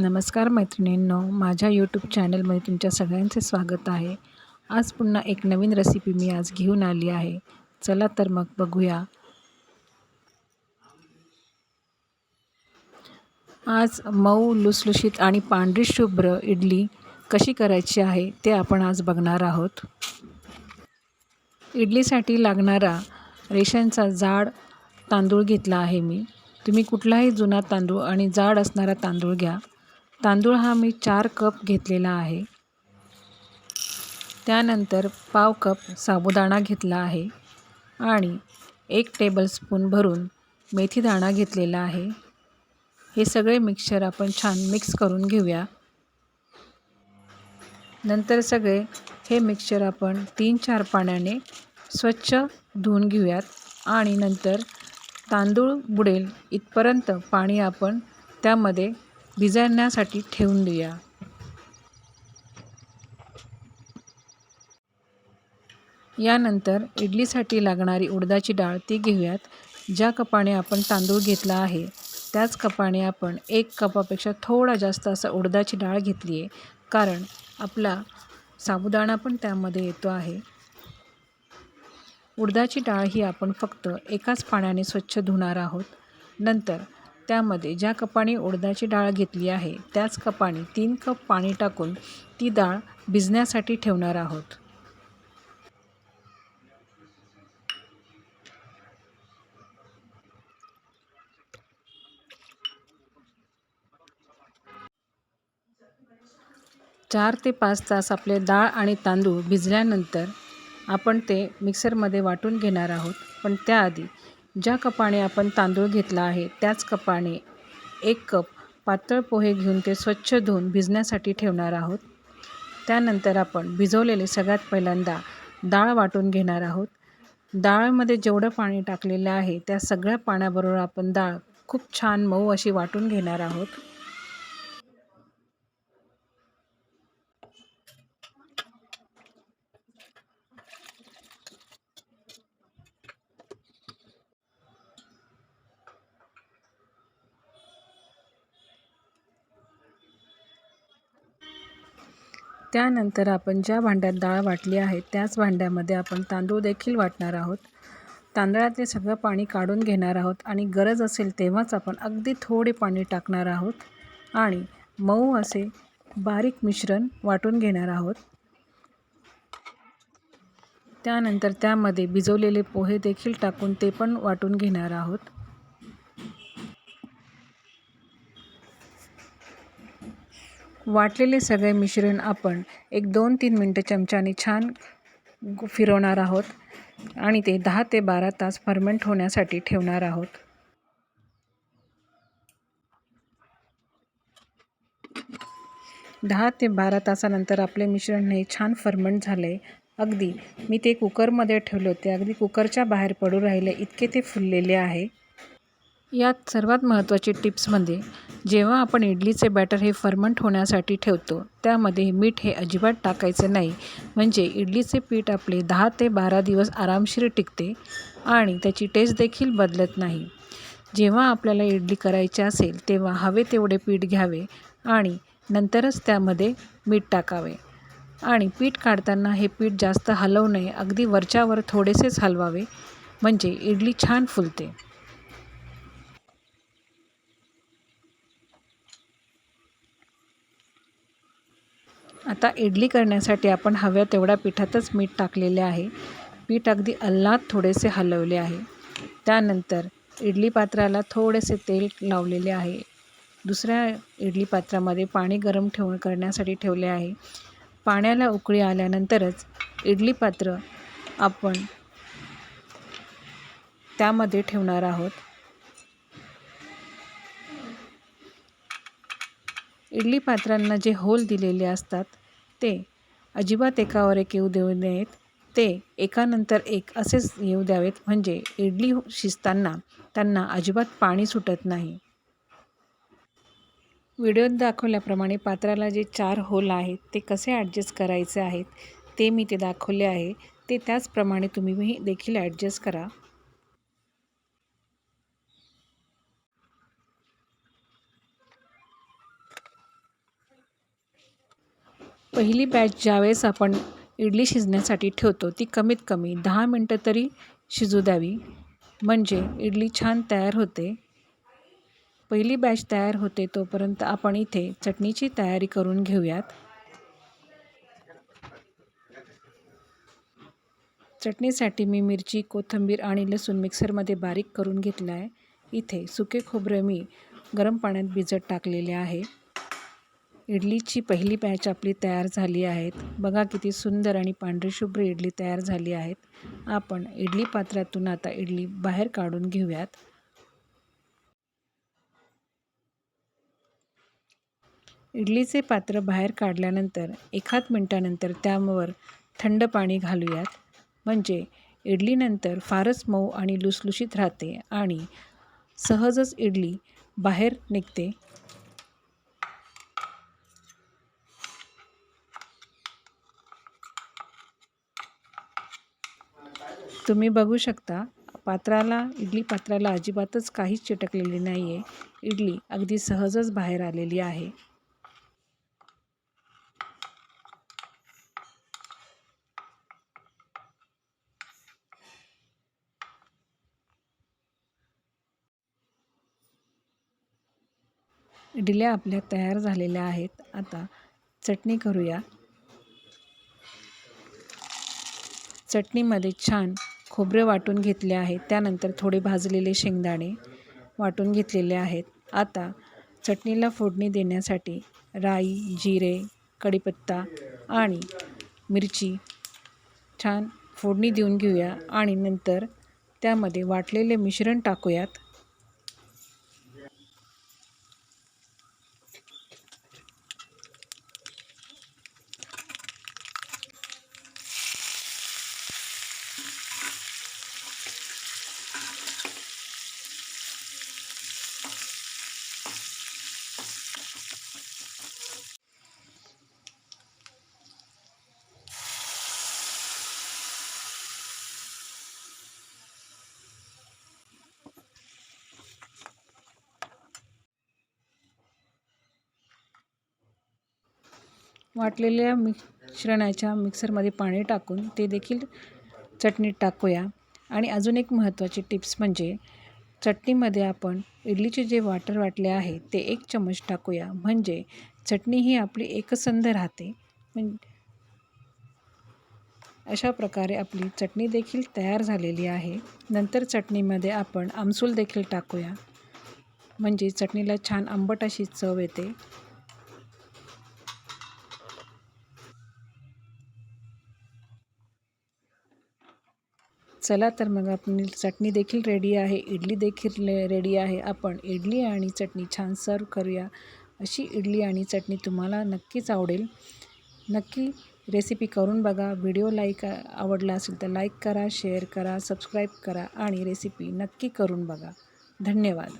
नमस्कार मैत्रिणींनो माझ्या यूट्यूब चॅनलमध्ये तुमच्या सगळ्यांचे स्वागत आहे. आज पुन्हा एक नवीन रेसिपी मी आज घेऊन आली आहे. चला तर मग बघूया. आज मऊ लुसलुशीत आणि पांढरी शुभ्र इडली कशी करायची आहे ते आपण आज बघणार आहोत. इडलीसाठी लागणारा रेशनचा जाड तांदूळ घेतला आहे मी. तुम्ही कुठलाही जुना तांदूळ आणि जाड असणारा तांदूळ घ्या. तांदूळ हा मी चार कप घेतलेला आहे. त्यानंतर पाव कप साबुदाणा घेतला आहे आणि एक टेबलस्पून भरून मेथीदाणा घेतलेला आहे. हे सगळे मिक्सचर आपण छान मिक्स करून घेऊया. नंतर सगळे हे मिक्सचर आपण तीन चार पाण्याने स्वच्छ धुवून घेऊयात आणि नंतर तांदूळ बुडेल इथपर्यंत पाणी आपण त्यामध्ये भिजण्यासाठी ठेवून देऊया. यानंतर इडलीसाठी लागणारी उडदाची डाळ ती घेऊयात ज्या कपाने आपण तांदूळ घेतला आहे. त्याच कपाने आपण एक कपापेक्षा थोडा जास्त असा उडदाची डाळ घेतली आहे कारण आपला साबुदाणा पण त्यामध्ये येतो आहे. उडदाची डाळ ही आपण फक्त एकाच पाण्याने स्वच्छ धुणार आहोत. नंतर त्यामध्ये ज्या कपाने उडदाची डाळ घेतली आहे त्याच कपाने तीन कप पाणी टाकून ती डाळ भिजण्यासाठी ठेवणार आहोत. चार ते पाच तास आपले डाळ आणि तांदूळ भिजल्यानंतर आपण ते मिक्सरमध्ये वाटून घेणार आहोत पण त्याआधी ज्या कपाने आपण तांदूळ घेतला आहे त्याच कपाने एक कप पातळ पोहे घेऊन ते स्वच्छ धुवून भिजण्यासाठी ठेवणार आहोत. त्यानंतर आपण भिजवलेले सगळ्यात पहिल्यांदा डाळ वाटून घेणार आहोत. डाळमध्ये जेवढं पाणी टाकलेलं आहे त्या सगळ्या पाण्याबरोबर आपण डाळ खूप छान मऊ अशी वाटून घेणार आहोत. त्यानंतर आपण ज्या भांड्यात डाळ वाटली आहे त्याच भांड्यामध्ये आपण तांदूळ देखील वाटणार आहोत. तांदळातले सगळं पाणी काढून घेणार आहोत आणि गरज असेल तेव्हाच आपण अगदी थोडे पाणी टाकणार आहोत आणि मऊ असे बारीक मिश्रण वाटून घेणार आहोत. त्यानंतर त्यामध्ये भिजवलेले पोहे देखील टाकून ते पण वाटून घेणार आहोत. वाटलेले सगळे मिश्रण आपण एक दोन तीन मिनटं चमच्याने छान फिरवणार आहोत आणि ते दहा ते बारा तास फर्मेंट होण्यासाठी ठेवणार आहोत. दहा ते बारा तासानंतर आपले मिश्रण हे छान फर्मेंट झाले. अगदी मी ते कुकरमध्ये ठेवले होते. अगदी कुकरच्या बाहेर पडू राहिले इतके ते फुललेले आहे. यात सर्वात महत्त्वाची टिप्समध्ये म्हणजे, जेव्हा आपण इडलीचे बॅटर हे फर्मंट होण्यासाठी ठेवतो त्यामध्ये मीठ हे अजिबात टाकायचे नाही. म्हणजे इडलीचे पीठ आपले दहा ते बारा दिवस आरामशीर टिकते आणि त्याची टेस्ट देखील बदलत नाही. जेव्हा आपल्याला इडली करायची असेल तेव्हा हवे तेवढे पीठ घ्यावे आणि नंतरच त्यामध्ये मीठ टाकावे. आणि पीठ काढताना हे पीठ जास्त हलवू नये अगदी वरच्यावर थोडेसेच हलवावे. म्हणजे इडली छान फुलते. आता इडली करण्यासाठी आपण हव्या तेवढ्या पिठातच मीठ टाकलेले आहे. पीठ अगदी अल्लात थोडेसे हलवले आहे. त्यानंतर इडली पात्राला थोडेसे तेल लावलेले आहे. दुसऱ्या इडली पात्रामध्ये पाणी गरम ठेवून करण्यासाठी ठेवले आहे. पाण्याला उकळी आल्यानंतरच इडली पात्र आपण त्यामध्ये ठेवणार आहोत. इडली पात्रांना जे होल दिलेले असतात ते. अजिबात एकावर एक येऊ देऊ नयेत. ते एकानंतर एक असेच येऊ द्यावेत म्हणजे इडली शिजताना त्यांना अजिबात पाणी सुटत नाही. व्हिडिओत दाखवल्याप्रमाणे पात्राला जे चार होल आहेत ते कसे ॲडजस्ट करायचे आहेत ते मी ते दाखवले आहे. ते त्याचप्रमाणे तुम्ही देखील ॲडजस्ट करा. पहिली बॅच ज्यावेळेस आपण इडली शिजण्यासाठी ठेवतो ती कमीत कमी दहा मिनटं तरी शिजू द्यावी. म्हणजे इडली छान तयार होते. पहिली बॅच तयार होते तोपर्यंत आपण इथे चटणीची तयारी करून घेऊयात. चटणीसाठी मी मिरची कोथिंबीर आणि लसूण मिक्सरमध्ये बारीक करून घेतला आहे इथे सुके खोबरं मी गरम पाण्यात भिजत टाकलेले आहे. इडलीची पहिली बॅच आपली तयार झाली आहेत. बघा किती सुंदर आणि पांढरी शुभ्र इडली तयार झाली आहेत. आपण इडली पात्रातून आता इडली बाहेर काढून घेऊयात. इडलीचे पात्र बाहेर काढल्यानंतर एखाद मिनटानंतर त्यावर थंड पाणी घालूयात. म्हणजे इडलीनंतर फारच मऊ आणि लुसलुशीत राहते आणि सहजच इडली बाहेर निघते. तुम्ही बघू शकता पात्राला इडली पात्राला अजिबातच काहीच चिटकलेली नाही आहे इडली अगदी सहजच बाहेर आलेली आहे. इडल्या आपल्या तयार झालेल्या आहेत. आता चटणी करूया. चटणीमध्ये छान खोबरे वाटून घेतले आहेत त्यानंतर थोडे भाजलेले शेंगदाणे वाटून घेतलेले आहेत. आता चटणीला फोडणी देण्यासाठी राई जिरे कढीपत्ता आणि मिरची छान फोडणी देऊन घेऊया आणि नंतर त्यामध्ये वाटलेले मिश्रण टाकूयात. वाटलेल्या मिश्रणाच्या मिक्सरमध्ये पाणी टाकून ते देखील चटणीत टाकूया. आणि अजून एक महत्त्वाची टिप्स म्हणजे चटणीमध्ये आपण इडलीचे जे वाटर वाटले आहे ते एक चमच टाकूया. म्हणजे चटणी ही आपली एकसंध राहते. म्हण अशा प्रकारे आपली चटणी देखील तयार झालेली आहे. नंतर चटणीमध्ये आपण आमसूल देखील टाकूया. म्हणजे चटणीला छान आंबट अशी चव येते. चला तर मग आपली चटणी देखील रेडी आहे. इडली देखील रेडी आहे. आपण इडली आणि चटणी छान सर्व करूया. अशी इडली आणि चटणी तुम्हाला नक्कीच आवडेल. नक्की रेसिपी करून बघा. व्हिडिओ लाईक आवडला असेल तर लाईक करा शेअर करा सबस्क्राईब करा आणि रेसिपी नक्की करून बघा. धन्यवाद.